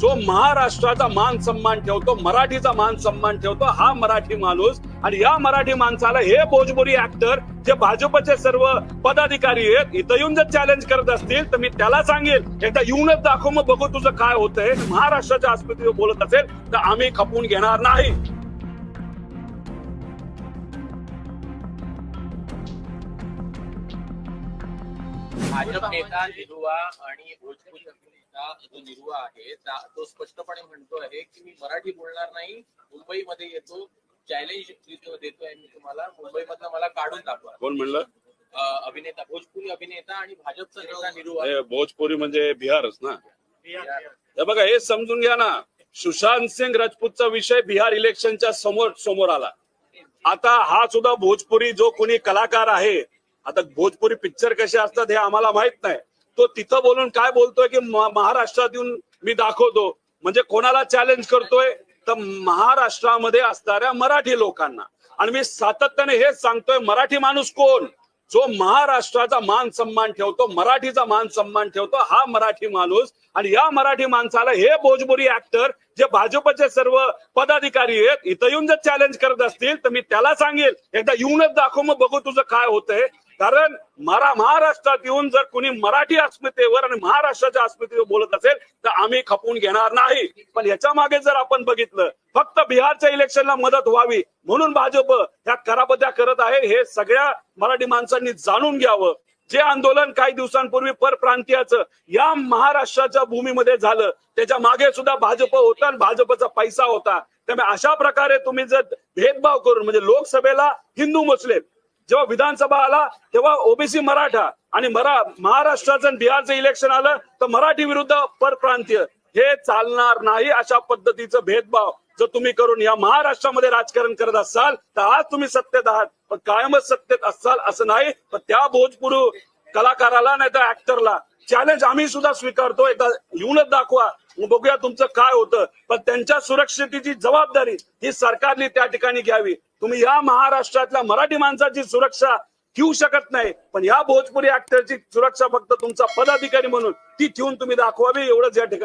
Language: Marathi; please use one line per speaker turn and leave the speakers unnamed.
जो महाराष्ट्राचा मान सन्मान ठेवतो मराठीचा मान सन्मान ठेवतो हा मराठी माणूस. आणि या मराठी माणसाला हे भोजपुरी ऍक्टर जे भाजपचे सर्व पदाधिकारी आहेत इथं येऊन जर चॅलेंज करत असतील तर मी त्याला सांगेल एकदा येऊनच दाखव मग बघू तुझं काय होतंय. महाराष्ट्राच्या आस्पत्रीवर बोलत असेल तर आम्ही खपून घेणार नाही.
भाजप नेता निरुवा आणि भोजपुरी नेता जो निरुवा आहे त्या- तो स्पष्टपणे म्हणतो आहे की मी मराठी बोलणार नाही मुंबईमध्ये येतो चॅलेंज देतोय मी तुम्हाला मुंबईमधनं मला काढून दाखवा
कोण म्हणलं?
अभिनेता भोजपुरी अभिनेता आणि भाजपचा नेता निरुवा.
भोजपुरी म्हणजे बिहारच ना? हे बघा हे समजून घ्या ना. सुशांत सिंग राजपूतचा विषय बिहार इलेक्शनच्या समोर समोर आला. आता हा सुद्धा भोजपुरी जो कोणी कलाकार आहे आता भोजपुरी पिक्चर कसे असतात हे आम्हाला माहीत नाही. तो तिथं बोलून काय बोलतोय की महाराष्ट्रात येऊन मी दाखवतो. म्हणजे कोणाला चॅलेंज करतोय? तर महाराष्ट्रामध्ये असणाऱ्या मराठी लोकांना. आणि मी सातत्याने हेच सांगतोय मराठी माणूस कोण? जो महाराष्ट्राचा मान सन्मान ठेवतो मराठीचा मान सन्मान ठेवतो हा मराठी माणूस. आणि या मराठी माणसाला हे भोजपुरी ऍक्टर जे भाजपचे सर्व पदाधिकारी आहेत इथं येऊन जर चॅलेंज करत असतील तर मी त्याला सांगेल. एकदा येऊनच दाखव मग बघू तुझं काय होतंय. कारण मरा महाराष्ट्रात येऊन जर कुणी मराठी अस्मितेवर आणि महाराष्ट्राच्या अस्मितेवर बोलत असेल तर आम्ही खपून घेणार नाही. पण याच्या मागे जर आपण बघितलं फक्त बिहारच्या इलेक्शनला मदत व्हावी म्हणून भाजप ह्या कराबद्या करत आहे हे सगळ्या मराठी माणसांनी जाणून घ्यावं. जे आंदोलन काही दिवसांपूर्वी परप्रांतीयाचं या महाराष्ट्राच्या भूमीमध्ये झालं. त्याच्यामागे सुद्धा भाजप होता आणि भाजपचा पैसा होता. त्यामुळे अशा प्रकारे तुम्ही जर भेदभाव करून म्हणजे लोकसभेला हिंदू मुस्लिम जेव्हा विधानसभा आला तेव्हा ओबीसी मराठा आणि मरा महाराष्ट्राचं आणि बिहारचं इलेक्शन आलं तर मराठी विरुद्ध परप्रांतीय. हे चालणार नाही अशा पद्धतीचं भेदभाव जर तुम्ही करून या महाराष्ट्रामध्ये राजकारण करत असाल तर आज तुम्ही सत्तेत आहात. पण कायमच सत्तेत असाल असं नाही. पण त्या भोजपुरू कलाकाराला नाही तर ऍक्टरला चॅलेंज आम्ही सुद्धा स्वीकारतो. एकदा येऊनच दाखवा. बघूया तुमचं काय होतं. पण त्यांच्या सुरक्षितेची जबाबदारी ही सरकारने त्या ठिकाणी घ्यावी. तुम्ही या महाराष्ट्रातल्या मराठी माणसाची सुरक्षा ठेवू शकत नाही. पण या भोजपुरी ऍक्टरची सुरक्षा फक्त तुमचा पदाधिकारी म्हणून ती ठेवून तुम्ही दाखवावी एवढंच या ठिकाणी.